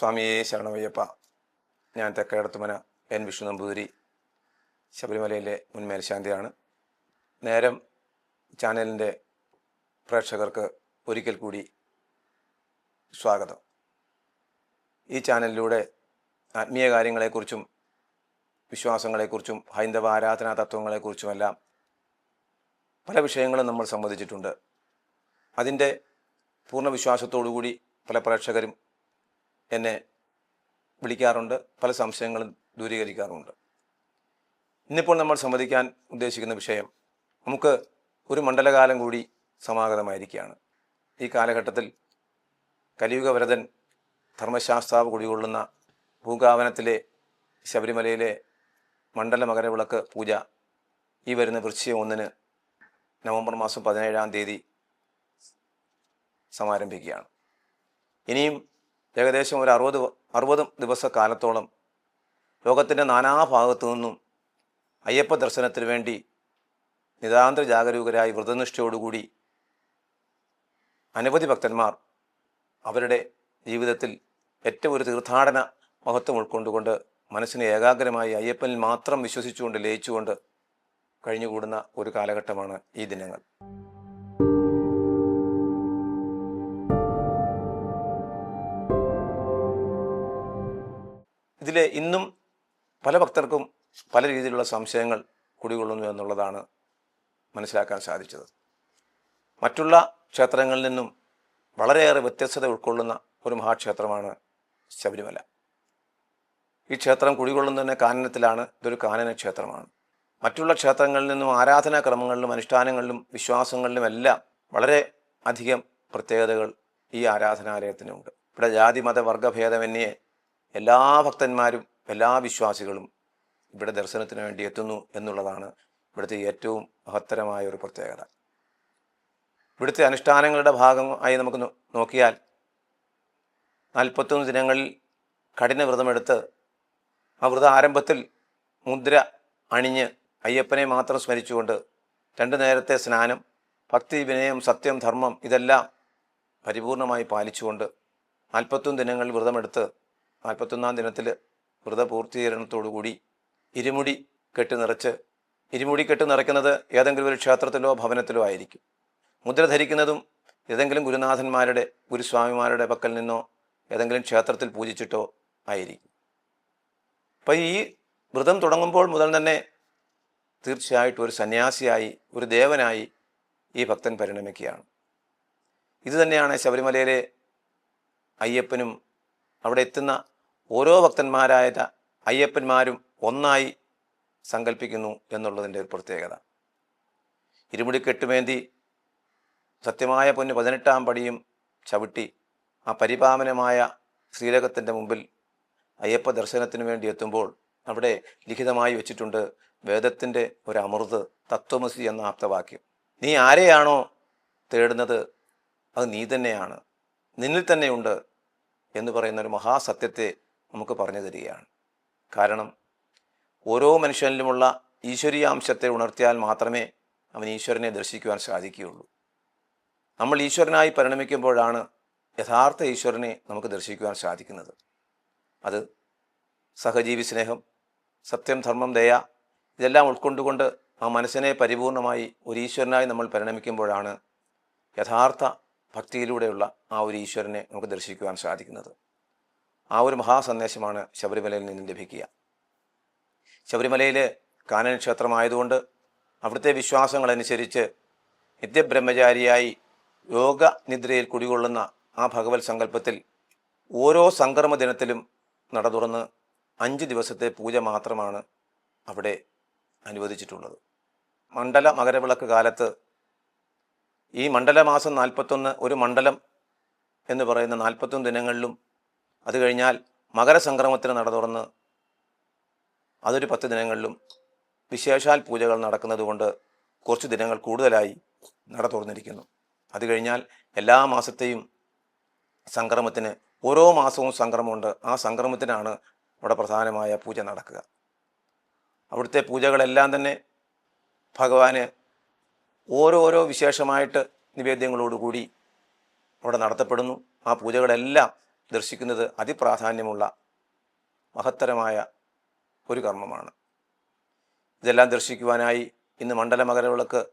സ്വാമിയെ ശരണമയ്യപ്പ. ഞാൻ തെക്കേടത്തുമന എൻ വിഷ്ണു നമ്പൂതിരി ശബരിമലയിലെ മുൻ മേൽശാന്തിയാണ് നേരം ചാനലിന്റെ പ്രേക്ഷകർക്ക് ഒരിക്കൽ കൂടി സ്വാഗതം. ഈ ചാനലിലൂടെ ആത്മീയ കാര്യങ്ങളെക്കുറിച്ചും വിശ്വാസങ്ങളെക്കുറിച്ചും ഹൈന്ദവ ആരാധനാ തത്വങ്ങളെക്കുറിച്ചുമെല്ലാം പല വിഷയങ്ങളും നമ്മൾ സംവദിച്ചിട്ടുണ്ട്. അതിന്റെ പൂർണ വിശ്വാസത്തോടുകൂടി പല പ്രേക്ഷകരും എന്നെ വിളിക്കാറുണ്ട്. പല സംശയങ്ങളും ദൂരീകരിക്കാറുമുണ്ട്. ഇന്നിപ്പോൾ നമ്മൾ സംവദിക്കാൻ ഉദ്ദേശിക്കുന്ന വിഷയം നമുക്ക് ഒരു മണ്ഡലകാലം കൂടി സമാഗതമായിരിക്കുകയാണ്. ഈ കാലഘട്ടത്തിൽ കലിയുഗവരതൻ ധർമ്മശാസ്താവ് കുടികൊള്ളുന്ന ഭൂകാവനത്തിലെ ശബരിമലയിലെ മണ്ഡല മകരവിളക്ക് പൂജ ഈ വരുന്ന വൃശ്ചിക ഒന്നിന് നവംബർ മാസം പതിനേഴാം തീയതി സമാരംഭിക്കുകയാണ്. ഇനിയും ഏകദേശം ഒരു അറുപത് അറുപത് ദിവസ കാലത്തോളം ലോകത്തിന്റെ നാനാഭാഗത്തു നിന്നും അയ്യപ്പ ദർശനത്തിന് വേണ്ടി നിതാന്ത ജാഗരൂകരായി വ്രതനിഷ്ഠയോടുകൂടി അനവധി ഭക്തന്മാർ അവരുടെ ജീവിതത്തിൽ ഏറ്റവും ഒരു തീർത്ഥാടന മഹത്വം ഉൾക്കൊണ്ടുകൊണ്ട് മനസ്സിനെ ഏകാഗ്രമായി അയ്യപ്പനിൽ മാത്രം വിശ്വസിച്ചുകൊണ്ട് ലയിച്ചുകൊണ്ട് കഴിഞ്ഞുകൂടുന്ന ഒരു കാലഘട്ടമാണ് ഈ ദിനങ്ങൾ. ഇതിൽ ഇന്നും പല ഭക്തർക്കും പല രീതിയിലുള്ള സംശയങ്ങൾ കുടികൊള്ളുന്നു എന്നുള്ളതാണ് മനസ്സിലാക്കാൻ സാധിച്ചത്. മറ്റുള്ള ക്ഷേത്രങ്ങളിൽ നിന്നും വളരെയേറെ വ്യത്യസ്തത ഉൾക്കൊള്ളുന്ന ഒരു മഹാക്ഷേത്രമാണ് ശബരിമല. ഈ ക്ഷേത്രം കുടികൊള്ളുന്നതിന് കാനനത്തിലാണ് ഇതൊരു കാനന ക്ഷേത്രമാണ്. മറ്റുള്ള ക്ഷേത്രങ്ങളിൽ നിന്നും ആരാധനാക്രമങ്ങളിലും അനുഷ്ഠാനങ്ങളിലും വിശ്വാസങ്ങളിലും എല്ലാം വളരെ അധികം പ്രത്യേകതകൾ ഈ ആരാധനാലയത്തിനുണ്ട്. ഇവിടെ ജാതി മത വർഗഭേദമന്യേ എല്ലാ ഭക്തന്മാരും എല്ലാ വിശ്വാസികളും ഇവിടെ ദർശനത്തിന് വേണ്ടി എത്തുന്നു എന്നുള്ളതാണ് ഇവിടുത്തെ ഏറ്റവും മഹത്തരമായ ഒരു പ്രത്യേകത. ഇവിടുത്തെ അനുഷ്ഠാനങ്ങളുടെ ഭാഗമായി നമുക്ക് നോക്കിയാൽ നാൽപ്പത്തൊന്ന് ദിനങ്ങളിൽ കഠിന വ്രതമെടുത്ത് ആ വ്രത ആരംഭത്തിൽ മുദ്ര അണിഞ്ഞ് അയ്യപ്പനെ മാത്രം സ്മരിച്ചുകൊണ്ട് രണ്ട് നേരത്തെ സ്നാനം ഭക്തി വിനയം സത്യം ധർമ്മം ഇതെല്ലാം പരിപൂർണമായി പാലിച്ചുകൊണ്ട് നാൽപ്പത്തൊന്ന് ദിനങ്ങളിൽ വ്രതമെടുത്ത് നാൽപ്പത്തൊന്നാം ദിനത്തിൽ വ്രതപൂർത്തീകരണത്തോടുകൂടി ഇരുമുടി കെട്ടി നിറച്ച് ഇരുമുടി കെട്ട് നിറയ്ക്കുന്നത് ഏതെങ്കിലും ഒരു ക്ഷേത്രത്തിലോ ഭവനത്തിലോ ആയിരിക്കും. മുദ്ര ധരിക്കുന്നതും ഏതെങ്കിലും ഗുരുനാഥന്മാരുടെ ഗുരുസ്വാമിമാരുടെ പക്കൽ നിന്നോ ഏതെങ്കിലും ക്ഷേത്രത്തിൽ പൂജിച്ചിട്ടോ ആയിരിക്കും. അപ്പം ഈ വ്രതം തുടങ്ങുമ്പോൾ മുതൽ തന്നെ തീർച്ചയായിട്ടും ഒരു സന്യാസിയായി ഒരു ദേവനായി ഈ ഭക്തൻ പരിണമിക്കുകയാണ്. ഇതുതന്നെയാണ് ശബരിമലയിലെ അയ്യപ്പനും അവിടെ എത്തുന്ന ഓരോ ഭക്തന്മാരായ അയ്യപ്പന്മാരും ഒന്നായി സങ്കല്പിക്കുന്നു എന്നുള്ളതിന്റെ ഒരു പ്രത്യേകത. ഇരുമുടി കെട്ടുമേന്തി സത്യമായ പൊന്ന് പതിനെട്ടാം പടിയും ചവിട്ടി ആ പരിപാമനമായ ശ്രീലകത്തിന്റെ മുമ്പിൽ അയ്യപ്പ ദർശനത്തിന് വേണ്ടി എത്തുമ്പോൾ അവിടെ ലിഖിതമായി വെച്ചിട്ടുണ്ട് വേദത്തിന്റെ ഒരു അമൃത് തത്വമസി എന്ന ആപ്തവാക്യം. നീ ആരെയാണോ തേടുന്നത് അത് നീ തന്നെയാണ്. നിന്നിൽ തന്നെയുണ്ട് എന്ന് പറയുന്ന ഒരു മഹാസത്യത്തെ നമുക്ക് പറഞ്ഞു തരികയാണ്. കാരണം ഓരോ മനുഷ്യനിലുമുള്ള ഈശ്വരീയാംശത്തെ ഉണർത്തിയാൽ മാത്രമേ അവൻ ഈശ്വരനെ ദർശിക്കുവാൻ സാധിക്കുകയുള്ളൂ. നമ്മൾ ഈശ്വരനായി പരിണമിക്കുമ്പോഴാണ് യഥാർത്ഥ ഈശ്വരനെ നമുക്ക് ദർശിക്കുവാൻ സാധിക്കുന്നത്. അത് സഹജീവി സ്നേഹം സത്യം ധർമ്മം ദയ ഇതെല്ലാം ഉൾക്കൊണ്ടുകൊണ്ട് ആ മനസ്സിനെ പരിപൂർണമായി ഒരു ഈശ്വരനായി നമ്മൾ പരിണമിക്കുമ്പോഴാണ് യഥാർത്ഥ ഭക്തിയിലൂടെയുള്ള ആ ഒരു ഈശ്വരനെ നമുക്ക് ദർശിക്കുവാൻ സാധിക്കുന്നത്. ആ ഒരു മഹാസന്ദേശമാണ് ശബരിമലയിൽ നിന്നും ലഭിക്കുക. ശബരിമലയിൽ കാനന ക്ഷേത്രമായതുകൊണ്ട് അവിടുത്തെ വിശ്വാസങ്ങളനുസരിച്ച് നിത്യബ്രഹ്മചാരിയായി യോഗ നിദ്രയിൽ കുടികൊള്ളുന്ന ആ ഭഗവത് സങ്കല്പത്തിൽ ഓരോ സംക്രമ ദിനത്തിലും നട തുറന്ന് അഞ്ച് ദിവസത്തെ പൂജ മാത്രമാണ് അവിടെ അനുവദിച്ചിട്ടുള്ളത്. മണ്ഡല മകരവിളക്ക് കാലത്ത് ഈ മണ്ഡലമാസം നാൽപ്പത്തൊന്ന് ഒരു മണ്ഡലം എന്ന് പറയുന്ന നാൽപ്പത്തൊന്ന് ദിനങ്ങളിലും അത് കഴിഞ്ഞാൽ മകരസംക്രമത്തിന് നട തുറന്ന് അതൊരു പത്ത് ദിനങ്ങളിലും വിശേഷാൽ പൂജകൾ നടക്കുന്നതുകൊണ്ട് കുറച്ച് ദിനങ്ങൾ കൂടുതലായി നട തുറന്നിരിക്കുന്നു. അത് കഴിഞ്ഞാൽ എല്ലാ മാസത്തെയും സംക്രമത്തിന് ഓരോ മാസവും സംക്രമമുണ്ട്. ആ സംക്രമത്തിനാണ് ഇവിടെ പ്രധാനമായ പൂജ നടക്കുക. അവിടുത്തെ പൂജകളെല്ലാം തന്നെ ഭഗവാന് ഓരോരോ വിശേഷമായിട്ട് നിവേദ്യങ്ങളോടുകൂടി അവിടെ നടത്തപ്പെടുന്നു. ആ പൂജകളെല്ലാം ദർശിക്കുന്നത് അതിപ്രാധാന്യമുള്ള മഹത്തരമായ ഒരു കർമ്മമാണ്. ഇതെല്ലാം ദർശിക്കുവാനായി ഇന്ന് മണ്ഡല മകരവിളക്ക്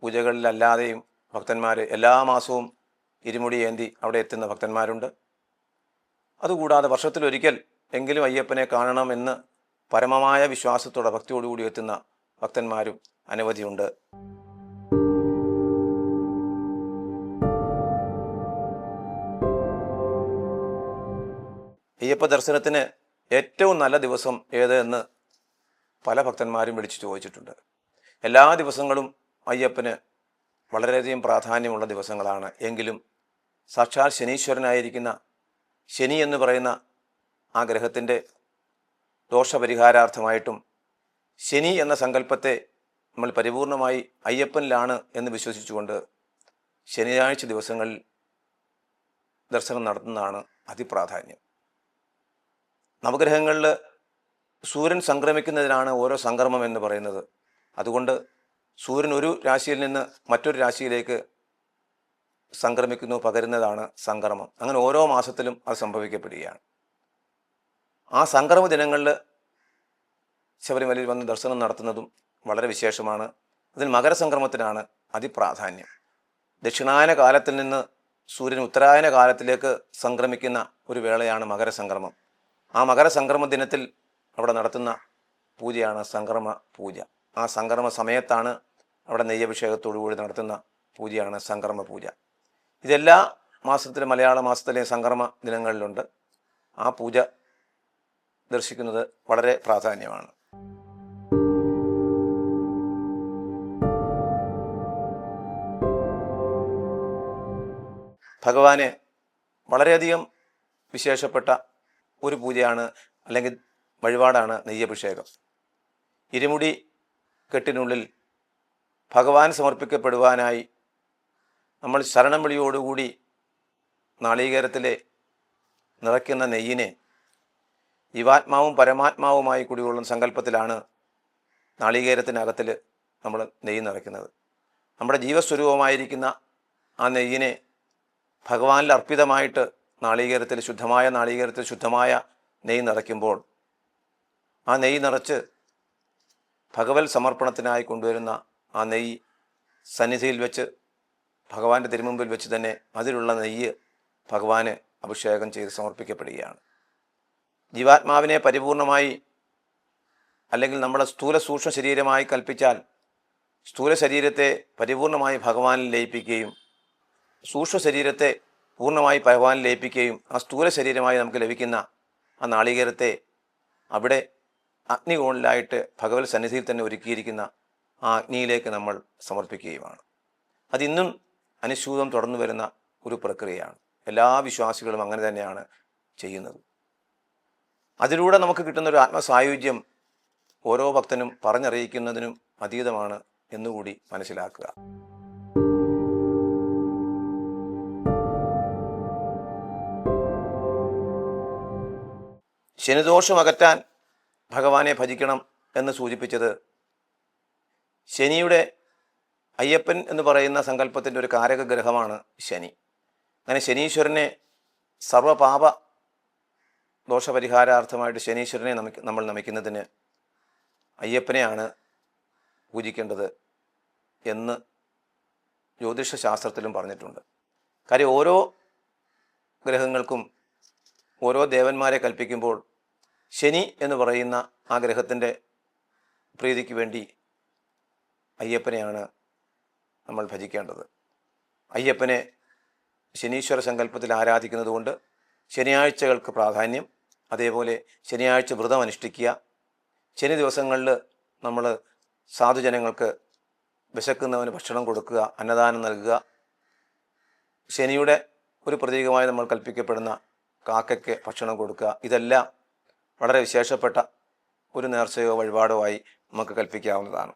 പൂജകളിലല്ലാതെയും ഭക്തന്മാർ എല്ലാ മാസവും ഇരുമുടി ഏന്തി അവിടെ എത്തുന്ന ഭക്തന്മാരുണ്ട്. അതുകൂടാതെ വർഷത്തിലൊരിക്കൽ എങ്കിലും അയ്യപ്പനെ കാണണമെന്ന് പരമമായ വിശ്വാസത്തോടെ ഭക്തിയോടുകൂടി എത്തുന്ന ഭക്തന്മാരും അനവധിയുണ്ട്. അയ്യപ്പ ദർശനത്തിന് ഏറ്റവും നല്ല ദിവസം ഏത് എന്ന് പല ഭക്തന്മാരും വിളിച്ചു ചോദിച്ചിട്ടുണ്ട്. എല്ലാ ദിവസങ്ങളും അയ്യപ്പന് വളരെയധികം പ്രാധാന്യമുള്ള ദിവസങ്ങളാണ്. എങ്കിലും സാക്ഷാൽ ശനീശ്വരനായിരിക്കുന്ന ശനി എന്ന് പറയുന്ന ആ ഗ്രഹത്തിന്റെ ദോഷപരിഹാരാർത്ഥമായിട്ടും ശനി എന്ന സങ്കല്പത്തെ നമ്മൾ പരിപൂർണമായി അയ്യപ്പനിലാണ് എന്ന് വിശ്വസിച്ചുകൊണ്ട് ശനിയാഴ്ച ദിവസങ്ങളിൽ ദർശനം നടത്തുന്നതാണ് അതിപ്രാധാന്യം. നവഗ്രഹങ്ങളിൽ സൂര്യൻ സംക്രമിക്കുന്നതിനാണ് ഓരോ സംക്രമം എന്ന് പറയുന്നത്. അതുകൊണ്ട് സൂര്യൻ ഒരു രാശിയിൽ നിന്ന് മറ്റൊരു രാശിയിലേക്ക് സംക്രമിക്കുന്നു പകരുന്നതാണ് സംക്രമം. അങ്ങനെ ഓരോ മാസത്തിലും അത് സംഭവിക്കപ്പെടുകയാണ്. ആ സംക്രമ ദിനങ്ങളിൽ ശബരിമലയിൽ വന്ന് ദർശനം നടത്തുന്നതും വളരെ വിശേഷമാണ്. അതിൽ മകരസംക്രമത്തിനാണ് അതിപ്രാധാന്യം. ദക്ഷിണായന കാലത്തിൽ നിന്ന് സൂര്യൻ ഉത്തരായന കാലത്തിലേക്ക് സംക്രമിക്കുന്ന ഒരു വേളയാണ് മകരസംക്രമം. ആ മകരസംക്രമ ദിനത്തിൽ അവിടെ നടത്തുന്ന പൂജയാണ് സംക്രമ പൂജ. ആ സംക്രമ സമയത്താണ് അവിടെ നെയ്യഭിഷേകത്തോടുകൂടി നടത്തുന്ന പൂജയാണ് സംക്രമ പൂജ. ഇതെല്ലാ മാസത്തിലെ മലയാള മാസത്തിലെ സംക്രമ ദിനങ്ങളിലുണ്ട്. ആ പൂജ ദർശിക്കുന്നത് വളരെ പ്രാധാന്യമാണ്. ഭഗവാനെ വളരെയധികം വിശേഷപ്പെട്ട ഒരു പൂജയാണ് അല്ലെങ്കിൽ വഴിപാടാണ് നെയ്യഭിഷേകം. ഇരുമുടി കെട്ടിനുള്ളിൽ ഭഗവാൻ സമർപ്പിക്കപ്പെടുവാനായി നമ്മൾ ശരണം വിളിയോടുകൂടി നാളീകേരത്തിലെ നിറയ്ക്കുന്ന നെയ്യിനെ ജീവാത്മാവും പരമാത്മാവുമായി കൂടിയുള്ള സങ്കല്പത്തിലാണ് നാളികേരത്തിനകത്തിൽ നമ്മൾ നെയ്യ് നിറയ്ക്കുന്നത്. നമ്മുടെ ജീവസ്വരൂപമായിരിക്കുന്ന ആ നെയ്യിനെ ഭഗവാനിൽ അർപ്പിതമായിട്ട് നാളികേരത്തിൽ ശുദ്ധമായ നാളികേരത്തിൽ ശുദ്ധമായ നെയ്യ് നിറയ്ക്കുമ്പോൾ ആ നെയ്യ് നിറച്ച് ഭഗവത് സമർപ്പണത്തിനായി കൊണ്ടുവരുന്ന ആ നെയ്യ് സന്നിധിയിൽ വെച്ച് ഭഗവാന്റെ തിരുമുമ്പിൽ വെച്ച് തന്നെ അതിലുള്ള നെയ്യ് ഭഗവാന് അഭിഷേകം ചെയ്ത് സമർപ്പിക്കപ്പെടുകയാണ്. ജീവാത്മാവിനെ പരിപൂർണമായി അല്ലെങ്കിൽ നമ്മുടെ സ്ഥൂല സൂക്ഷ്മ ശരീരമായി കൽപ്പിച്ചാൽ സ്ഥൂല ശരീരത്തെ പരിപൂർണമായി ഭഗവാനിൽ ലയിപ്പിക്കുകയും സൂക്ഷ്മ ശരീരത്തെ പൂർണമായി ഭഗവാനിൽ ലയിപ്പിക്കുകയും ആ സ്ഥൂല ശരീരമായി നമുക്ക് ലഭിക്കുന്ന ആ നാളികേരത്തെ അവിടെ അഗ്നികോണിലായിട്ട് ഭഗവത് സന്നിധിയിൽ തന്നെ ഒരുക്കിയിരിക്കുന്ന ആ അഗ്നിയിലേക്ക് നമ്മൾ സമർപ്പിക്കുകയുമാണ്. അതിന്നും അനുസ്യൂതം തുടർന്നു വരുന്ന ഒരു പ്രക്രിയയാണ്. എല്ലാ വിശ്വാസികളും അങ്ങനെ തന്നെയാണ് ചെയ്യുന്നത്. അതിലൂടെ നമുക്ക് കിട്ടുന്ന ഒരു ആത്മസായുജ്യം ഓരോ ഭക്തനും പറഞ്ഞറിയിക്കുന്നതിനും അതീതമാണ് എന്നുകൂടി മനസ്സിലാക്കുക. ശനിദോഷം അകറ്റാൻ ഭഗവാനെ ഭജിക്കണം എന്ന് സൂചിപ്പിച്ചത് ശനിയുടെ അയ്യപ്പൻ എന്ന് പറയുന്ന സങ്കല്പത്തിന്റെ ഒരു കാരക ഗ്രഹമാണ് ശനി. അങ്ങനെ ശനീശ്വരനെ സർവപാപ ദോഷപരിഹാരാർത്ഥമായിട്ട് ശനീശ്വരനെ നമിക്ക നമ്മൾ നമിക്കുന്നതിന് അയ്യപ്പനെയാണ് പൂജിക്കേണ്ടത് എന്ന് ജ്യോതിഷ ശാസ്ത്രത്തിലും പറഞ്ഞിട്ടുണ്ട്. കാര്യം ഓരോ ഗ്രഹങ്ങൾക്കും ഓരോ ദേവന്മാരെ കൽപ്പിക്കുമ്പോൾ ശനി എന്ന് പറയുന്ന ആ ഗ്രഹത്തിന്റെ പ്രീതിക്ക് വേണ്ടി അയ്യപ്പനെയാണ് നമ്മൾ ഭജിക്കേണ്ടത്. അയ്യപ്പനെ ശനീശ്വര സങ്കല്പത്തിൽ ആരാധിക്കുന്നതുകൊണ്ട് ശനിയാഴ്ചകൾക്ക് പ്രാധാന്യം അതേപോലെ ശനിയാഴ്ച വ്രതം അനുഷ്ഠിക്കുക. ശനി ദിവസങ്ങളിൽ നമ്മൾ സാധുജനങ്ങൾക്ക് വിശക്കുന്നവന് ഭക്ഷണം കൊടുക്കുക അന്നദാനം നൽകുക. ശനിയുടെ ഒരു പ്രതീകമായി നമ്മൾ കൽപ്പിക്കപ്പെടുന്ന കാക്കയ്ക്ക് ഭക്ഷണം കൊടുക്കുക. ഇതെല്ലാം വളരെ വിശേഷപ്പെട്ട ഒരു നേർച്ചയോ വഴിപാടോ ആയി നമുക്ക് കൽപ്പിക്കാവുന്നതാണ്.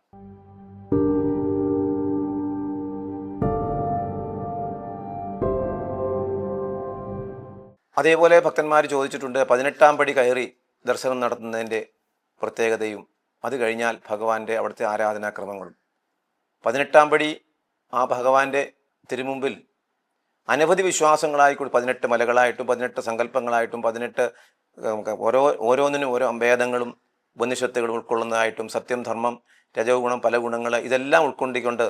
അതേപോലെ ഭക്തന്മാർ ചോദിച്ചിട്ടുണ്ട് പതിനെട്ടാം പടി കയറി ദർശനം നടത്തുന്നതിന്റെ പ്രത്യേകതയും അത് കഴിഞ്ഞാൽ ഭഗവാന്റെ അവിടുത്തെ ആരാധനാക്രമങ്ങളും. പതിനെട്ടാം പടി ആ ഭഗവാന്റെ തിരുമുമ്പിൽ അനവധി വിശ്വാസങ്ങളായി കൂടി പതിനെട്ട് മലകളായിട്ടും പതിനെട്ട് സങ്കല്പങ്ങളായിട്ടും പതിനെട്ട് ഉം, ഓരോ ഓരോന്നിനും ഓരോ അഭേദങ്ങളും ഉപനിഷത്തുകളും ഉൾക്കൊള്ളുന്നതായിട്ടും സത്യം ധർമ്മം രജോ ഗുണം പല ഗുണങ്ങൾ ഇതെല്ലാം ഉൾക്കൊണ്ടിക്കൊണ്ട്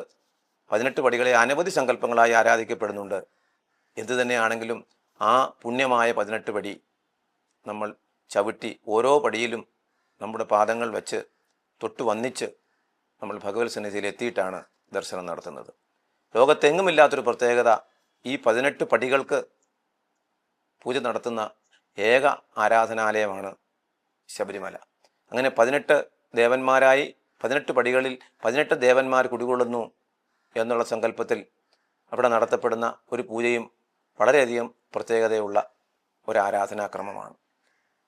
പതിനെട്ട് പടികളെ അനവധി സങ്കല്പങ്ങളായി ആരാധിക്കപ്പെടുന്നുണ്ട്. എന്തു തന്നെയാണെങ്കിലും ആ പുണ്യമായ പതിനെട്ട് പടി നമ്മൾ ചവിട്ടി ഓരോ പടിയിലും നമ്മുടെ പാദങ്ങൾ വെച്ച് തൊട്ട് വന്നിച്ച് നമ്മൾ ഭഗവത് സന്നിധിയിൽ എത്തിയിട്ടാണ് ദർശനം നടത്തുന്നത്. ലോകത്തെങ്ങുമില്ലാത്തൊരു പ്രത്യേകത ഈ പതിനെട്ട് പടികൾക്ക് പൂജ നടത്തുന്ന ഏക ആരാധനാലയമാണ് ശബരിമല. അങ്ങനെ പതിനെട്ട് ദേവന്മാരായി പതിനെട്ട് പടികളിൽ പതിനെട്ട് ദേവന്മാർ കുടികൊള്ളുന്നു എന്നുള്ള സങ്കല്പത്തിൽ അവിടെ നടത്തപ്പെടുന്ന ഒരു പൂജയും വളരെയധികം പ്രത്യേകതയുള്ള ഒരു ആരാധനാക്രമമാണ്.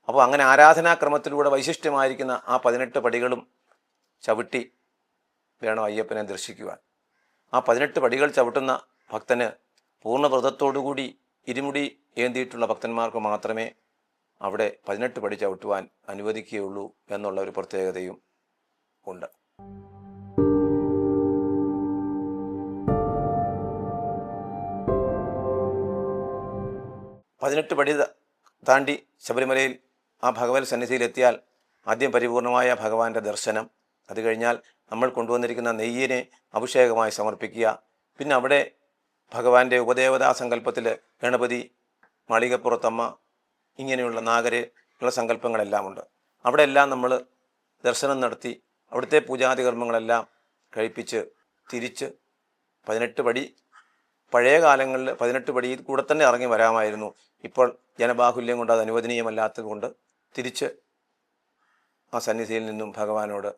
അപ്പോൾ അങ്ങനെ ആരാധനാക്രമത്തിലൂടെ വൈശിഷ്ട്യമായിരിക്കുന്ന ആ പതിനെട്ട് പടികളും ചവിട്ടി വേണം അയ്യപ്പനെ ദർശിക്കുവാൻ. ആ പതിനെട്ട് പടികൾ ചവിട്ടുന്ന ഭക്തന് പൂർണവ്രതത്തോടുകൂടി ഇരുമുടി ഏന്തിയിട്ടുള്ള ഭക്തന്മാർക്ക് മാത്രമേ അവിടെ പതിനെട്ട് പടി ചവിട്ടുവാൻ അനുവദിക്കുകയുള്ളൂ എന്നുള്ള ഒരു പ്രത്യേകതയും ഉണ്ട്. പതിനെട്ട് പടി താണ്ടി ശബരിമലയിൽ ആ ഭഗവത് സന്നിധിയിലെത്തിയാൽ ആദ്യം പരിപൂർണമായ ഭഗവാന്റെ ദർശനം. അത് കഴിഞ്ഞാൽ നമ്മൾ കൊണ്ടുവന്നിരിക്കുന്ന നെയ്യിനെ അഭിഷേകമായി സമർപ്പിക്കുക. പിന്നെ അവിടെ ഭഗവാന്റെ ഉപദേവതാ സങ്കല്പത്തിൽ ഗണപതി മാളികപ്പുറത്തമ്മ ഇങ്ങനെയുള്ള നാഗര് ഉള്ള സങ്കല്പങ്ങളെല്ലാം ഉണ്ട് അവിടെ എല്ലാം നമ്മൾ ദർശനം നടത്തി അവിടുത്തെ പൂജാതി കർമ്മങ്ങളെല്ലാം കഴിപ്പിച്ച് തിരിച്ച് പതിനെട്ട് പടി പഴയ കാലങ്ങളിൽ പതിനെട്ട് പടിയിൽ കൂടെ തന്നെ ഇറങ്ങി വരാമായിരുന്നു. ഇപ്പോൾ ജനബാഹുല്യം കൊണ്ട് അത് അനുവദനീയമല്ലാത്തത് കൊണ്ട് തിരിച്ച് ആ സന്നിധിയിൽ നിന്നും ഭഗവാനോട്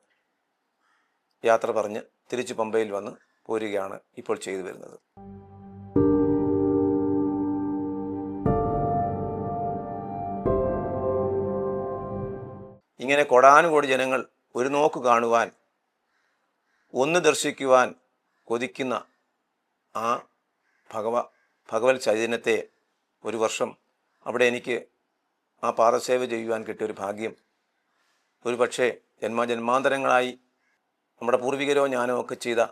യാത്ര പറഞ്ഞ് തിരിച്ച് പമ്പയിൽ വന്ന് പോരുകയാണ് ഇപ്പോൾ ചെയ്തു വരുന്നത്. ഇങ്ങനെ കൊടാനുകോടി ജനങ്ങൾ ഒരു നോക്ക് കാണുവാൻ ഒന്ന് ദർശിക്കുവാൻ കൊതിക്കുന്ന ആ ഭഗവ ഭഗവത് ചൈതന്യത്തെ ഒരു വർഷം അവിടെ എനിക്ക് ആ പാദസേവ ചെയ്യുവാൻ കിട്ടിയൊരു ഭാഗ്യം. ഒരു പക്ഷേ ജന്മജന്മാന്തരങ്ങളായി നമ്മുടെ പൂർവികരോ ഞാനോ ഒക്കെ ചെയ്ത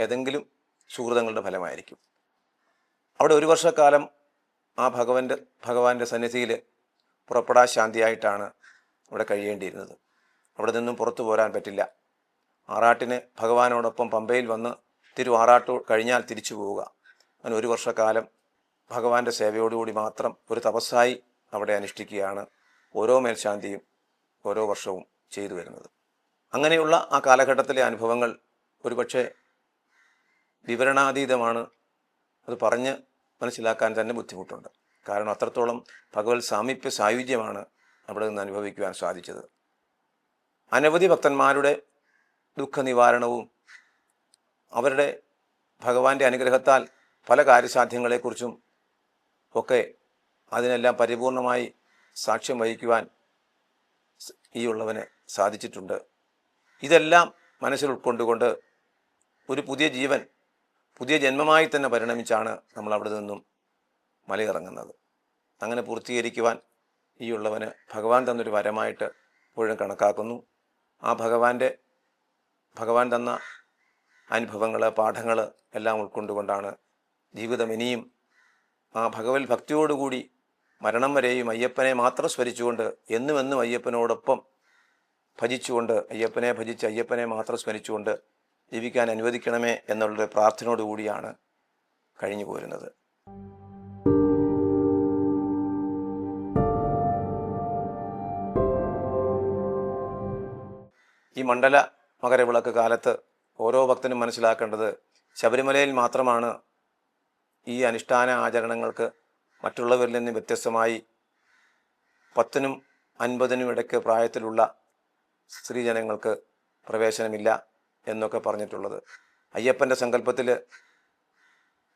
ഏതെങ്കിലും സുഹൃതങ്ങളുടെ ഫലമായിരിക്കും. അവിടെ ഒരു വർഷക്കാലം ആ ഭഗവന്റെ ഭഗവാന്റെ സന്നിധിയിൽ പുറപ്പെടാ ശാന്തിയായിട്ടാണ് അവിടെ കഴിയേണ്ടിയിരുന്നത്. അവിടെ നിന്നും പുറത്തു പോരാൻ പറ്റില്ല. ആറാട്ടിന് ഭഗവാനോടൊപ്പം പമ്പയിൽ വന്ന് തിരു ആറാട്ടു കഴിഞ്ഞാൽ തിരിച്ചു പോവുക. അങ്ങനെ ഒരു വർഷക്കാലം ഭഗവാന്റെ സേവയോടുകൂടി മാത്രം ഒരു തപസ്സായി അവിടെ അനുഷ്ഠിക്കുകയാണ് ഓരോ മേൽശാന്തിയും ഓരോ വർഷവും ചെയ്തു വരുന്നത്. അങ്ങനെയുള്ള ആ കാലഘട്ടത്തിലെ അനുഭവങ്ങൾ ഒരുപക്ഷെ വിവരണാതീതമാണ്. അത് പറഞ്ഞ് മനസ്സിലാക്കാൻ തന്നെ ബുദ്ധിമുട്ടുണ്ട്. കാരണം അത്രത്തോളം ഭഗവത് സാമീപ്യ സായുജ്യമാണ് അവിടെ നിന്ന് അനുഭവിക്കുവാൻ സാധിച്ചത്. അനവധി ഭക്തന്മാരുടെ ദുഃഖ നിവാരണവും അവരുടെ ഭഗവാന്റെ അനുഗ്രഹത്താൽ പല കാര്യസാധ്യങ്ങളെക്കുറിച്ചും ഒക്കെ അതിനെല്ലാം പരിപൂർണമായി സാക്ഷ്യം വഹിക്കുവാൻ ഈ ഉള്ളവന് സാധിച്ചിട്ടുണ്ട്. ഇതെല്ലാം മനസ്സിൽ ഉൾക്കൊണ്ടുകൊണ്ട് ഒരു പുതിയ ജീവൻ പുതിയ ജന്മമായി തന്നെ പരിണമിച്ചാണ് നമ്മൾ അവിടെ നിന്നും മലയിറങ്ങുന്നത്. അങ്ങനെ പൂർത്തീകരിക്കുവാൻ ഈ ഉള്ളവന് ഭഗവാൻ തന്നൊരു വരമായിട്ട് എപ്പോഴും കണക്കാക്കുന്നു. ആ ഭഗവാന്റെ ഭഗവാൻ തന്ന അനുഭവങ്ങൾ പാഠങ്ങൾ എല്ലാം ഉൾക്കൊണ്ടുകൊണ്ടാണ് ജീവിതം ഇനിയും ആ ഭഗവത് ഭക്തിയോടുകൂടി മരണം വരെയും അയ്യപ്പനെ മാത്രം സ്മരിച്ചുകൊണ്ട് എന്നും എന്നും അയ്യപ്പനോടൊപ്പം ഭജിച്ചുകൊണ്ട് അയ്യപ്പനെ ഭജിച്ച് അയ്യപ്പനെ മാത്രം സ്മരിച്ചുകൊണ്ട് ജീവിക്കാൻ അനുവദിക്കണമേ എന്നുള്ളൊരു പ്രാർത്ഥനയോടുകൂടിയാണ് കഴിഞ്ഞു പോരുന്നത് ഈ മണ്ഡല മകരവിളക്ക് കാലത്ത് ഓരോ ഭക്തനും മനസ്സിലാക്കേണ്ടത് ശബരിമലയിൽ മാത്രമാണ് ഈ അനുഷ്ഠാന ആചരണങ്ങൾക്ക് മറ്റുള്ളവരിൽ നിന്ന് വ്യത്യസ്തമായി പത്തിനും അൻപതിനും ഇടയ്ക്ക് പ്രായത്തിലുള്ള സ്ത്രീജനങ്ങൾക്ക് പ്രവേശനമില്ല എന്നൊക്കെ പറഞ്ഞിട്ടുള്ളത്. അയ്യപ്പന്റെ സങ്കല്പത്തിൽ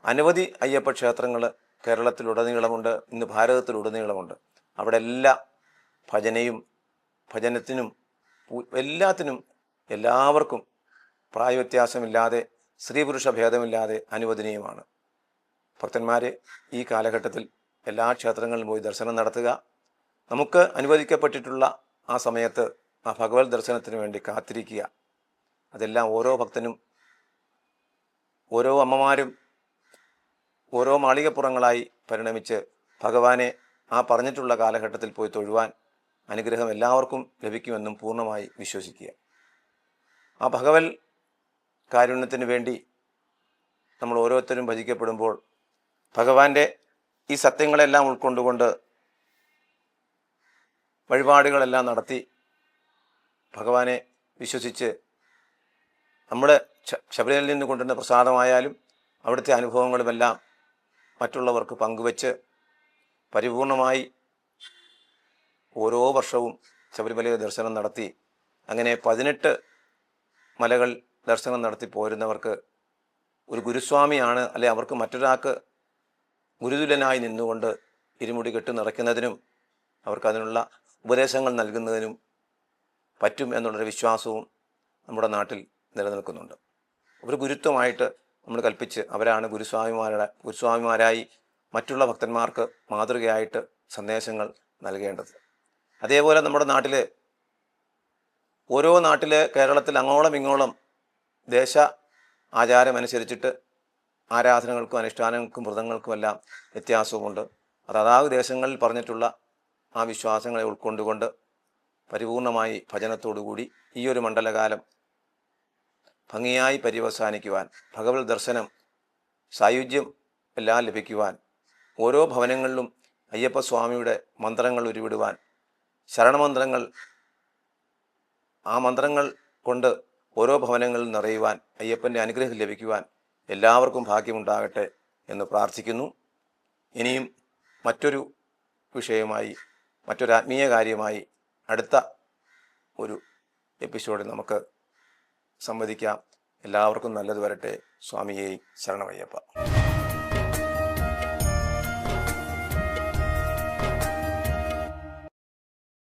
അനവധി അയ്യപ്പ ക്ഷേത്രങ്ങൾ കേരളത്തിലുടനീളമുണ്ട് ഇന്ന് ഭാരതത്തിലുടനീളമുണ്ട്. അവിടെ എല്ലാ ഭജനയും ഭജനത്തിനും എല്ലാത്തിനും എല്ലാവർക്കും പ്രായവ്യത്യാസമില്ലാതെ സ്ത്രീ പുരുഷ ഭേദമില്ലാതെ അനുവദനീയമാണ്. ഭക്തന്മാരെ ഈ കാലഘട്ടത്തിൽ എല്ലാ ക്ഷേത്രങ്ങളിലും പോയി ദർശനം നടത്തുക. നമുക്ക് അനുവദിക്കപ്പെട്ടിട്ടുള്ള ആ സമയത്ത് ആ ഭഗവത് ദർശനത്തിന് വേണ്ടി കാത്തിരിക്കുക. അതെല്ലാം ഓരോ ഭക്തനും ഓരോ അമ്മമാരും ഓരോ മാളികപ്പുറങ്ങളായി പരിണമിച്ച് ഭഗവാനെ ആ പറഞ്ഞിട്ടുള്ള കാലഘട്ടത്തിൽ പോയി തൊഴുവാൻ അനുഗ്രഹം എല്ലാവർക്കും ലഭിക്കുമെന്നും പൂർണമായി വിശ്വസിക്കുക. ആ ഭഗവൽ കാരുണ്യത്തിന് വേണ്ടി നമ്മൾ ഓരോരുത്തരും ഭജിക്കപ്പെടുമ്പോൾ ഭഗവാന്റെ ഈ സത്യങ്ങളെല്ലാം ഉൾക്കൊണ്ടുകൊണ്ട് വഴിപാടുകളെല്ലാം നടത്തി ഭഗവാനെ വിശ്വസിച്ച് നമ്മുടെ ശബരിമലയിൽ നിന്ന് കൊണ്ടുവരുന്ന പ്രസാദമായാലും അവിടുത്തെ അനുഭവങ്ങളുമെല്ലാം മറ്റുള്ളവർക്ക് പങ്കുവച്ച് പരിപൂർണമായി ഓരോ വർഷവും ശബരിമലയിൽ ദർശനം നടത്തി അങ്ങനെ പതിനെട്ട് മലകൾ ദർശനം നടത്തി പോരുന്നവർക്ക് ഒരു ഗുരുസ്വാമിയാണ് അല്ലെ അവർക്ക് മറ്റൊരാൾക്ക് ഗുരുതുലനായി നിന്നുകൊണ്ട് ഇരുമുടി കെട്ടി നിറയ്ക്കുന്നതിനും അവർക്ക് അതിനുള്ള ഉപദേശങ്ങൾ നൽകുന്നതിനും പറ്റും എന്നുള്ളൊരു വിശ്വാസവും നമ്മുടെ നാട്ടിൽ നിലനിൽക്കുന്നുണ്ട്. ഒരു ഗുരുത്വമായിട്ട് നമ്മൾ കൽപ്പിച്ച് അവരാണ് ഗുരുസ്വാമിമാരുടെ ഗുരുസ്വാമിമാരായി മറ്റുള്ള ഭക്തന്മാർക്ക് മാതൃകയായിട്ട് സന്ദേശങ്ങൾ നൽകേണ്ടത്. അതേപോലെ നമ്മുടെ നാട്ടിൽ ഓരോ നാട്ടിൽ കേരളത്തിൽ അങ്ങോളം ഇങ്ങോളം ദേശ ആചാരമനുസരിച്ചിട്ട് ആരാധനകൾക്കും അനുഷ്ഠാനങ്ങൾക്കും വ്രതങ്ങൾക്കുമെല്ലാം വ്യത്യാസവുമുണ്ട്. അത് അതാത് ദേശങ്ങളിൽ പറഞ്ഞിട്ടുള്ള ആ വിശ്വാസങ്ങളെ ഉൾക്കൊണ്ടുകൊണ്ട് പരിപൂർണമായി ഭജനത്തോടുകൂടി ഈ ഒരു മണ്ഡലകാലം ഭംഗിയായി പര്യവസാനിക്കുവാൻ ഭഗവത് ദർശനം സായുജ്യം എല്ലാം ലഭിക്കുവാൻ ഓരോ ഭവനങ്ങളിലും അയ്യപ്പസ്വാമിയുടെ മന്ത്രങ്ങൾ ഉരുവിടുവാൻ ശരണമന്ത്രങ്ങൾ ആ മന്ത്രങ്ങൾ കൊണ്ട് ഓരോ ഭവനങ്ങളിൽ നിറയുവാൻ അയ്യപ്പന്റെ അനുഗ്രഹം ലഭിക്കുവാൻ എല്ലാവർക്കും ഭാഗ്യമുണ്ടാകട്ടെ എന്ന് പ്രാർത്ഥിക്കുന്നു. ഇനിയും മറ്റൊരു വിഷയമായി മറ്റൊരു ആത്മീയ കാര്യമായി അടുത്ത ഒരു എപ്പിസോഡിൽ നമുക്ക് സംവദിക്കാം. എല്ലാവർക്കും നല്ലത് വരട്ടെ. സ്വാമിയെ ശരണമയ്യപ്പ.